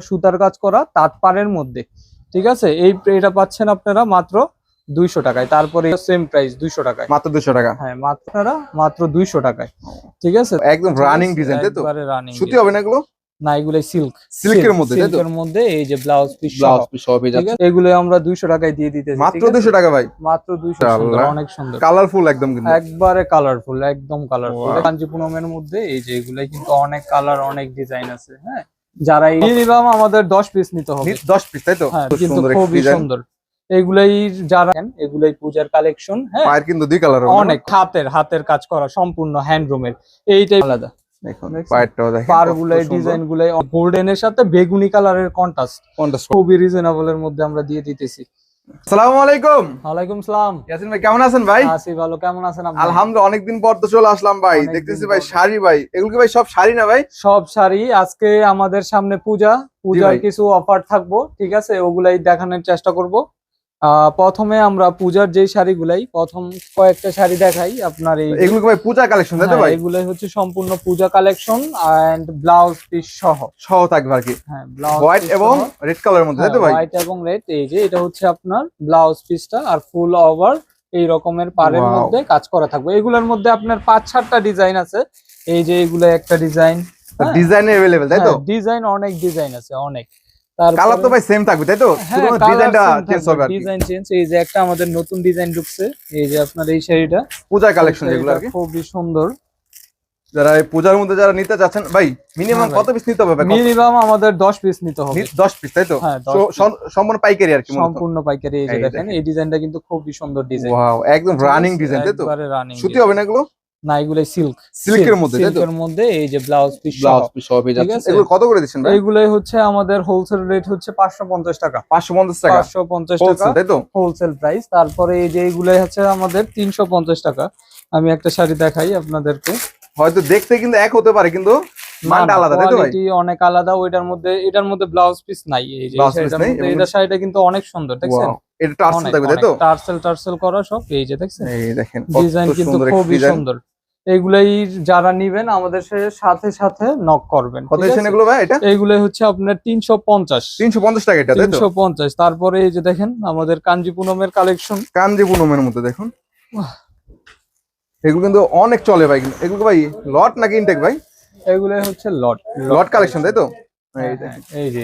সুতার কাজ করা তাঁত পাড়ের মধ্যে। ঠিক আছে? এই এটা পাচ্ছেন আপনারা মাত্র দুইশো টাকায়। তারপরে সেম প্রাইস দুইশো টাকায়। মাত্র দুশো টাকা? হ্যাঁ মাত্র মাত্র দুইশো টাকায়। ঠিক আছে? একদম রানিং ডিজাইন তাই তো? রানিং সুতি হবে না এগুলো? না সিল্ক সিল্কের মধ্যে সিল্কের মধ্যে এই যে ব্লাউজ পিস ব্লাউজ পিস সব পেয়ে যাচ্ছে। এগুলো আমরা দুইশো টাকায় দিয়ে দিতে মাত্র দুশো টাকা ভাই। মাত্র দুইশো আল্লাহ। অনেক সুন্দর। কালারফুল একদম কিন্তু। একবারে কালারফুল একদম কালারফুল. কাঞ্জিপুরমের মধ্যে এই যে এগুলাই কিন্তু অনেক কালার অনেক ডিজাইন আছে হ্যাঁ? যারা এই মিনিমাম আমাদের দশ পিস নিতে হবে। দশ পিস তাই তো? হ্যাঁ কিন্তু খুবই সুন্দর। এগুলাই যারা এগুলাই পূজার কালেকশন হ্যাঁ? পায়ের কিন্তু দুই কালার অনেক হাতের হাতের কাজ করা সম্পূর্ণ হ্যান্ডলুমের এইটাই আলাদা। দেখুন দেখছেন? পায়েরটাও দেখেন পার কত গুলাই ডিজাইন গুলাই গোল্ডেন এর সাথে বেগুনি কালারের কন্ট্রাস্ট খুবই রিজনেবল এর মধ্যে আমরা দিয়ে দিতেছি। আসসালামু আলাইকুম। ওয়ালাইকুম সালাম। ইয়াসিন ভাই কেমন আছেন ভাই? আছি ভালো কেমন আছেন আপনি? আলহামদুলিল্লাহ অনেকদিন পর তো চলে আসলাম ভাই। দেখতেছি ভাই শাড়ি ভাই। এগুলো কি ভাই সব শাড়ি না ভাই? সব শাড়ি আজকে আমাদের সামনে পূজা। পূজার কিছু অফার থাকব ঠিক আছে? ওগুলাই দেখানোর চেষ্টা করব। প্রথমে আমরা পূজার যেই শাড়িগুলাই প্রথম কয়েকটা শাড়ি দেখাই আপনার এই এগুলো কি ভাই পূজা কালেকশন তাই তো হ্যাঁ, ভাই এগুলাই হচ্ছে সম্পূর্ণ Puja collection and blouse piece সহ সহ থাকবে আর কি হ্যাঁ ব্লাউজ হোয়াইট এবং রেড কালারের মধ্যে তাই তো ভাই হোয়াইট এবং রেড এই যে এটা হচ্ছে আপনার ব্লাউজ পিসটা আর ফুল ওভার এই রকমের পাড়ের Wow. মধ্যে কাজ করা থাকবে এগুলোর মধ্যে আপনার পাঁচ সাতটা ডিজাইন আছে এই যে এগুলো একটা ডিজাইন ডিজাইন अवेलेबल তাই তো ডিজাইন অনেক ডিজাইন আছে অনেক কালার তো ভাই সেম থাকবে তাই তো? ডিজাইনটা চেঞ্জ হবে ডিজাইন চেঞ্জ এই যে একটা আমাদের নতুন ডিজাইন ঢুকছে এই যে আপনার এই শাড়িটা। পূজা কালেকশন যেগুলো আর কি। খুবই সুন্দর। যারা এই পূজার মধ্যে যারা নিতে চাচ্ছেন ভাই মিনিমাম হ্যাঁ কত পিস নিতে হবে মিনিমাম আমাদের দশ পিস নিতে হবে। 10 পিস তাই তো? হ্যাঁ, 10 সম্পূর্ণ পাইকারি আর কি সম্পূর্ণ পাইকারি এই যে দেখেন দেখেন। এই ডিজাইনটা কিন্তু খুবই সুন্দর ডিজাইন ওয়াও একদম রানিং ডিজাইন তাই তো? সুতি হবে না এগুলো? না সিল্ক সিল্কের মধ্যে সিল্কের মধ্যে এই যে ব্লাউজ পিস ব্লাউজ পিস সব পেয়ে যাচ্ছে। এগুলো কত করে দিচ্ছেন ভাই? এইগুলাই হচ্ছে আমাদের হোলসেল রেট হচ্ছে পাঁচশো পঞ্চাশ টাকা। 550 টাকা? টাকা তাই তো? হোলসেল প্রাইস তারপরে এই যে হচ্ছে আমাদের তিনশো পঞ্চাশ টাকা। আমি একটা শাড়ি দেখাই আপনাদেরকে। হয়তো দেখতে কিন্তু এক হতে পারে কিন্তু মানটা আলাদা তাই তো ভাই? কোয়ালিটি অনেক আলাদা ওইটার মধ্যে এটার মধ্যে ব্লাউজ পিস নাই। এই যে এটা শাড়িটা কিন্তু অনেক সুন্দর দেখছেন? এটা টার্সেল থাকবে তাই তো? টার্সেল টার্সেল করা সব এই যে দেখছেন? এই দেখেন ডিজাইন কিন্তু খুবই সুন্দর। এগুলাই যারা নিবেন আমাদের সাথে সাথে নক করবেন কত? এগুলো ভাই এটা? এইগুলাই হচ্ছে আপনার তিনশো পঞ্চাশ। 350 টাকা এটা তাই তো? তিনশো পঞ্চাশ। তারপরে এই যে দেখেন আমাদের কাঞ্জি পুনমের কালেকশন কাঞ্জিপুরমের মধ্যে দেখুন। এগুলো কিন্তু অনেক চলে ভাই। এগুলো ভাই লট নাকি ইনটেক ভাই? এগুলাই হচ্ছে লট লট কালেকশন তাই তো? এই দেখেন। যে এই যে।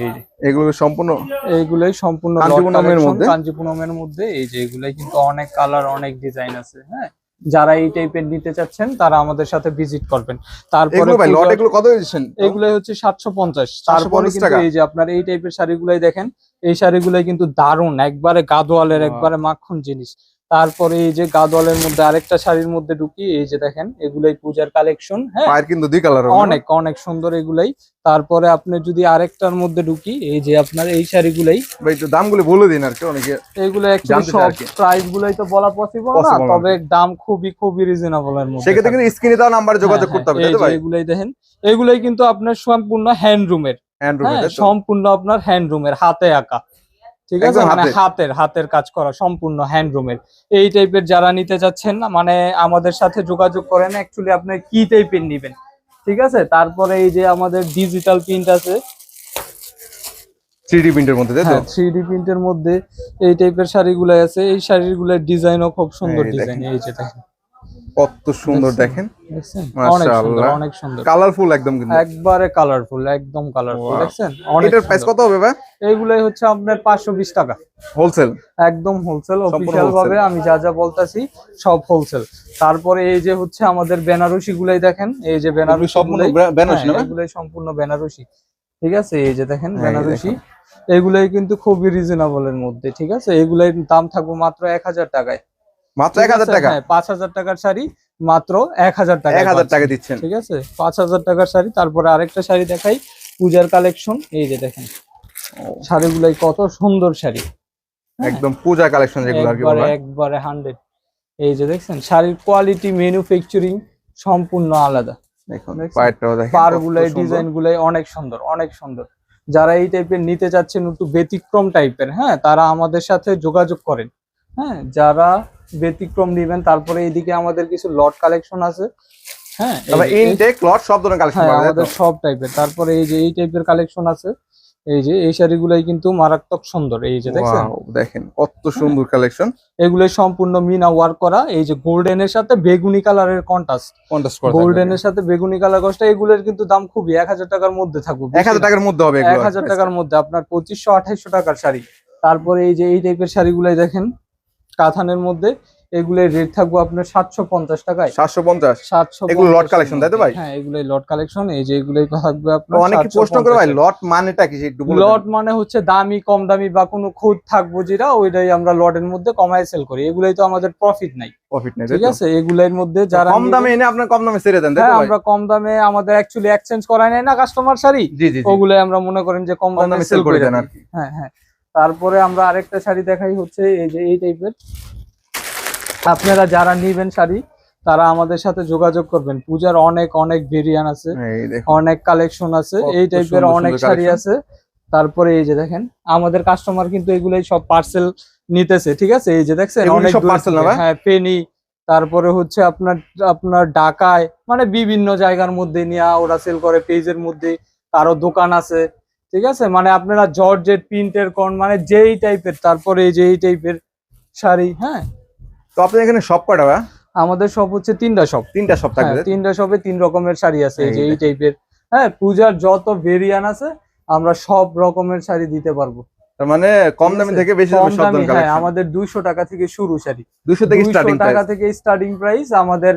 এগুলো সম্পূর্ণ এইগুলাই সম্পূর্ণ collection, মধ্যে? কাঞ্জিপুরমের মধ্যে এই যে এগুলাই কিন্তু অনেক কালার অনেক ডিজাইন আছে হ্যাঁ? যারা এই টাইপের নিতে চাচ্ছেন তারা আমাদের সাথে ভিজিট করবেন। তারপরে এগুলো লট এগুলো কত দিচ্ছেন? এগুলাই হচ্ছে সাতশো পঞ্চাশ। তারপরে কিন্তু এই যে আপনার এই টাইপের শাড়িগুলাই দেখেন এই শাড়িগুলাই কিন্তু দারুণ একবারে গাদোয়ালের একবারে মাখন জিনিস। তারপরে এই যে গাদোয়ালের মধ্যে আরেকটা শাড়ির মধ্যে ঢুকি এই যে দেখেন এগুলাই পূজার কালেকশন হ্যাঁ? কিন্তু দুই কালার অনেক অনেক সুন্দর এগুলাই। তারপরে আপনি যদি আরেকটার মধ্যে ঢুকি এই যে আপনার এই শাড়িগুলাই। ভাই একটু দামগুলো বলে দিন আর কি অনেকে এগুলো অ্যাকচুয়ালি সব প্রাইস গুলাই তো বলা পসিবল না তবে দাম খুবই খুবই রিজনেবল এর মধ্যে সেক্ষেত্রে। কিন্তু স্ক্রিনে দেওয়া নাম্বারে যোগাযোগ হ্যাঁ, করতে হবে হ্যাঁ, তাই তো ভাই? এগুলাই দেখেন এগুলাই কিন্তু আপনার সম্পূর্ণ হ্যান্ডরুমের অ্যান্ড্রয়েড হ্যাঁ সম্পূর্ণ আপনার হ্যান্ডরুমের হাতে আঁকা। ঠিক আছে? মানে হাতের। হাতের কাজ করা সম্পূর্ণ হ্যান্ডরুমের এই টাইপের যারা নিতে যাচ্ছেন না মানে আমাদের সাথে যোগাযোগ করেন অ্যাকচুয়ালি আপনি কি টাইপের নিবেন? ঠিক আছে? তারপরে এই যে আমাদের ডিজিটাল প্রিন্ট আছে। 3D প্রিন্টের মধ্যে হ্যাঁ থ্রি প্রিন্টের মধ্যে এই টাইপের শাড়িগুলো আছে। এই শাড়িগুলোর ডিজাইনও খুব সুন্দর ডিজাইন এই যে দেখেন। কত সুন্দর দেখেন। অনেক সুন্দর মাশাআল্লাহ। অনেক সুন্দর। কালারফুল একদম কিন্তু। একবারে কালারফুল একদম কালারফুল Wow. দেখছেন? এটার প্রাইস কত হবে ভাই? এইগুলাই হচ্ছে আপনার পাঁচশো বিশ টাকা। হোলসেল একদম হোলসেল ভাবে আমি যা যা বলতাছি সব হোলসেল তারপরে এই যে হচ্ছে আমাদের বেনারসি গুলাই দেখেন এই যে বেনারসি সম্পূর্ণ বেনারসি না হ্যাঁ, এগুলাই সম্পূর্ণ বেনারসি। ঠিক আছে? এই যে দেখেন হ্যাঁ, বেনারসি। এগুলাই কিন্তু খুবই রিজনেবল এর মধ্যে ঠিক আছে? এগুলাই দাম থাকবে মাত্র এক হাজার টাকায়। মাত্র এক হাজার? টাকা। হ্যাঁ, পাঁচ হাজার টাকার শাড়ি মাত্র এক হাজার টাকা এক হাজার টাকা দিচ্ছেন। ঠিক আছে পাঁচ হাজার টাকার শাড়ি। তারপরে আরেকটা শাড়ি দেখাই পূজার কালেকশন। এই যে দেখেন শাড়িগুলাই কত সুন্দর শাড়ি। একদম পূজা কালেকশন যেগুলো আর কি একবারে বলা একবারে হান্ড্রেড। এই যে দেখছেন শাড়ির কোয়ালিটি ম্যানুফ্যাকচারিং সম্পূর্ণ আলাদা। দেখুন পায়েরটাও দেখেন পার কত গুলাই ডিজাইন গুলাই অনেক সুন্দর অনেক সুন্দর। যারা এই টাইপের নিতে চাচ্ছেন একটু ব্যতিক্রম টাইপের হ্যাঁ তারা আমাদের সাথে যোগাযোগ করেন। হ্যাঁ যারা ব্যতিক্রম নেবেন তারপরে এইদিকে আমাদের কিছু লট কালেকশন আছে। হ্যাঁ ইনটেক লট সব ধরনের কালেকশন হ্যাঁ? আমাদের সব টাইপের তারপরে এই যে এই টাইপের কালেকশন আছে এই যে এই শাড়িগুলাই কিন্তু মারাত্মক সুন্দর এই যে দেখছেন? দেখেন কত সুন্দর কালেকশন এগুলো সম্পূর্ণ মিনা ওয়ার্ক করা এই যে গোল্ডেনের সাথে বেগুনি কালারের কন্ট্রাস্ট কন্টাস্ট করা গোল্ডেনের সাথে বেগুনি কালার কষ্ট এগুলোর কিন্তু দাম খুবই এক হাজার টাকার মধ্যে থাকবে এক হাজার টাকার মধ্যে হবে এক এগুলো হাজার টাকার মধ্যে আপনার পঁচিশশো আঠাইশশো টাকার শাড়ি। তারপরে এই যে এই টাইপের শাড়িগুলাই দেখেন কাথানের মধ্যে এগুলোর রেট থাকব আপনার সাতশো পঞ্চাশ টাকায়। সাতশো পঞ্চাশ? সাতশো এগুলো lot collection, তাই তো ভাই? হ্যাঁ এগুলোই লট কালেকশন এই যে এগুলোই থাকবে আপনার অনেকে প্রশ্ন করে ভাই লট মানেটা কি? লট মানে হচ্ছে দামি কম দামি বা কোনো খুদ থাকব যেটা ওইটাই আমরা লটের মধ্যে কমায় সেল করি। এগুলোই তো আমাদের প্রফিট নাই। প্রফিট নেই ঠিক আছে? এগুলোর মধ্যে যারা কম দামে এনে আপনার কম দামে ছেড়ে দেন হ্যাঁ আমরা কম দামে আমাদের অ্যাকচুয়ালি এক্সচেঞ্জ করায় নেয় না কাস্টমার। ওগুলো আমরা মনে করেন যে কম দামে সেল করে দেন দেন আর কি। হ্যাঁ হ্যাঁ। তারপরে আমরা আরেকটা শাড়ি দেখাই হচ্ছে এই যে এই টাইপের আপনারা যারা নিবেন শাড়ি তারা আমাদের সাথে যোগাযোগ করবেন। পূজার অনেক অনেক ভেরিয়ান আছে অনেক কালেকশন আছে এই টাইপের অনেক শাড়ি আছে। তারপরে এই যে দেখেন আমাদের কাস্টমার কিন্তু এগুলোই সব পার্সেল নিতেছে ঠিক আছে? এই যে দেখছেন অনেক? হ্যাঁ ফেনি তারপরে হচ্ছে আপনার আপনার ঢাকায় মানে বিভিন্ন জায়গার মধ্যে নিয়ে ওরা সেল করে পেজের মধ্যে। কারও দোকান আছে ঠিক আছে? মানে আপনারা জর্জেট প্রিন্টের কোন মানে যেই টাইপের তারপরে এই যে এই টাইপের শাড়ি হ্যাঁ? তো আপনার এখানে সব কটা আমাদের সব হচ্ছে তিনটা শপ তিনটা সব থাকবে। হ্যাঁ, তিনটা শপে তিন রকমের শাড়ি আছে এই যে এই টাইপের হ্যাঁ পূজার যত ভেরিয়ান আছে আমরা সব রকমের শাড়ি দিতে পারব। তার মানে কম দামি থেকে বেশি দামি হ্যাঁ আমাদের দুইশো টাকা থেকে শুরু শাড়ি। 200 থেকে 200 স্টার্টিং টাকা থেকে স্টার্টিং প্রাইস আমাদের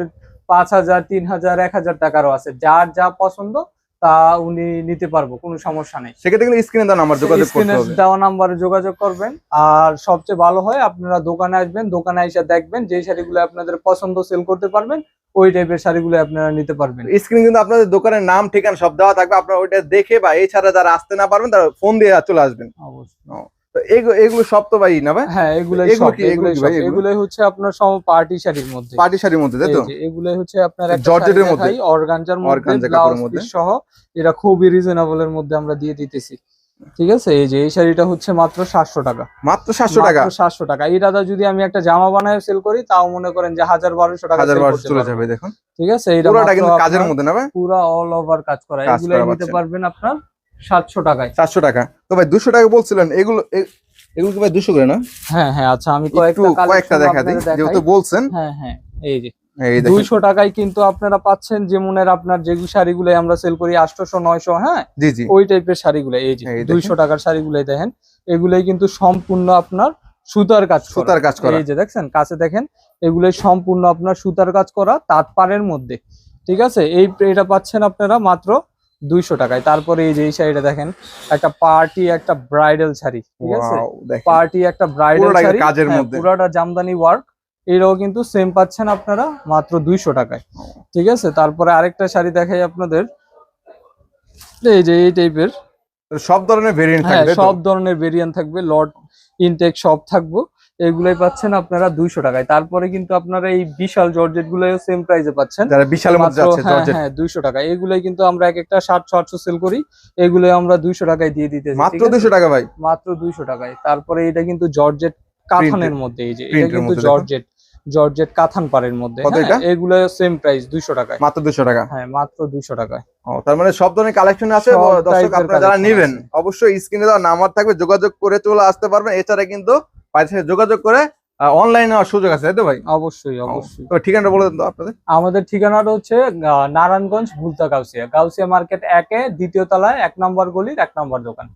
পাঁচ হাজার তিন হাজার এক হাজার টাকারও আছে। যার যা পছন্দ তা উনি নিতে পারব কোনো সমস্যা নেই। সেক্ষেত্রে কিন্তু স্ক্রিনে দেওয়া নাম্বার যোগাযোগ করতে স্ক্রিনে দেওয়া নাম্বারে যোগাযোগ করবেন। আর সবচেয়ে ভালো হয় আপনারা দোকানে আসবেন দোকানে এসে দেখবেন যে শাড়িগুলো আপনাদের পছন্দ সেল করতে পারবেন ওই টাইপের শাড়িগুলো আপনারা নিতে পারবেন। স্ক্রিনে কিন্তু আপনাদের দোকানের নাম ঠিকানা সব দেওয়া থাকবে আপনারা ওইটা দেখে বা এছাড়া যারা আসতে না পারবেন তারা ফোন দিয়ে চলে আসবেন। অবশ্যই। তো এগুলো এগুলো সব তো ভাই না ভাই? হ্যাঁ এগুলাই এগুলো কি- এগুলো এগুলাই কি সব। ভাই, এগুলাই হচ্ছে আপনার সব পার্টি শাড়ির মধ্যে। পার্টি শাড়ির মধ্যে তাই তো? এগুলাই হচ্ছে আপনার জর্জেটের মধ্যে? অর্গানজার মধ্যে অর্গানজা কাপড়ের মধ্যে? সহ এটা খুবই রিজনেবল এর মধ্যে আমরা দিয়ে দিতেছি। ঠিক আছে? এই যে এই শাড়িটা হচ্ছে মাত্র সাতশো টাকা। মাত্র সাতশো টাকা? সাতশো টাকা। এই দাদা যদি আমি একটা জামা বানায় সেল করি তাও মনে করেন যে হাজার বারোশো টাকা হাজার বারোশো চলে যাবে দেখুন। ঠিক আছে? কিন্তু কাজের মধ্যে না পুরা অল ওভার কাজ করা। এগুলো নিতে পারবেন আপনার সাতশো টাকায়। চারশো টাকা। তো ভাই দুশো টাকা বলছিলেন এগুলো এগুলো কি ভাই দুশো করে না? হ্যাঁ হ্যাঁ আচ্ছা আমি কয়েকটা কয়েকটা দেখা দিই যেহেতু বলছেন। হ্যাঁ হ্যাঁ এই যে। দুইশো টাকায় কিন্তু আপনারা পাচ্ছেন যেমনের আপনার যে শাড়িগুলো আমরা সেল করি আটশোশো নয়শো হ্যাঁ? জি জি। ওই টাইপের শাড়িগুলো এই যে দুইশো টাকার শাড়িগুলোই দেখেন। এগুলোই কিন্তু সম্পূর্ণ আপনার সুতার কাজ। সুতার কাজ করা। এই যে দেখছেন কাছে দেখেন এগুলোই সম্পূর্ণ আপনার সুতার কাজ করা তাঁত পাড়ের মধ্যে। ঠিক আছে? এই এটা পাচ্ছেন আপনারা মাত্র দুইশো টাকায়। তারপরে এই যে এই শাড়িটা দেখেন একটা পার্টি একটা ব্রাইডাল শাড়ি ঠিক আছে? পার্টি একটা ব্রাইডাল পুরোটা শাড়ি কাজের হ্যাঁ, মধ্যে। পুরোটা জামদানি ওয়ার্ক এটাও কিন্তু সেম পাচ্ছেন আপনারা মাত্র দুইশো টাকায় ঠিক আছে? তারপরে আরেকটা শাড়ি দেখাই আপনাদের। এই যে এই টাইপের সব ধরনের ভেরিয়েন্ট হ্যাঁ থাকবে সব ধরনের ভেরিয়েন্ট থাকবে লট ইনটেক সব থাকব। এগুলোই পাচ্ছেন আপনারা দুইশো টাকায়। তারপরে কিন্তু আপনারা এই বিশাল জর্জেটগুলো সেম প্রাইসে পাচ্ছেন। যাচ্ছে হ্যাঁ হ্যাঁ দুইশো টাকা এগুলোই কিন্তু আমরা এক একটা ষাট আটশো সেল করি। এগুলো আমরা দুইশো টাকায় দিয়ে দিতে মাত্র দুইশো টাকা ভাই। মাত্র দুইশো টাকায়। তারপরে এটা কিন্তু জর্জেট কাথানের মধ্যে এই যে এটা কিন্তু জর্জেট। জর্জেট কাথান পাড়ের মধ্যে হ্যাঁ? এগুলো সেম প্রাইস দুইশো টাকায়। মাত্র দুশো টাকা? হ্যাঁ মাত্র দুইশো টাকায়। ও, তার মানে সব ধরনের কালেকশন আছে দর্শক আপনারা যারা নেবেন। অবশ্যই স্ক্রিনে দেওয়া নাম্বার থাকবে যোগাযোগ করে চলে আসতে পারবেন। এছাড়া কিন্তু সাথে যোগাযোগ করে অনলাইনে সুযোগ আছে তাই তো ভাই? অবশ্যই অবশ্যই। তো ঠিকানাটা বলে দেন তো আপনাদের। আমাদের ঠিকানাটা হচ্ছে নারায়ণগঞ্জ ভুলতা গাউসিয়া। গাউসিয়া মার্কেট একে দ্বিতীয় তলায় এক নম্বর গলির এক নম্বর দোকান।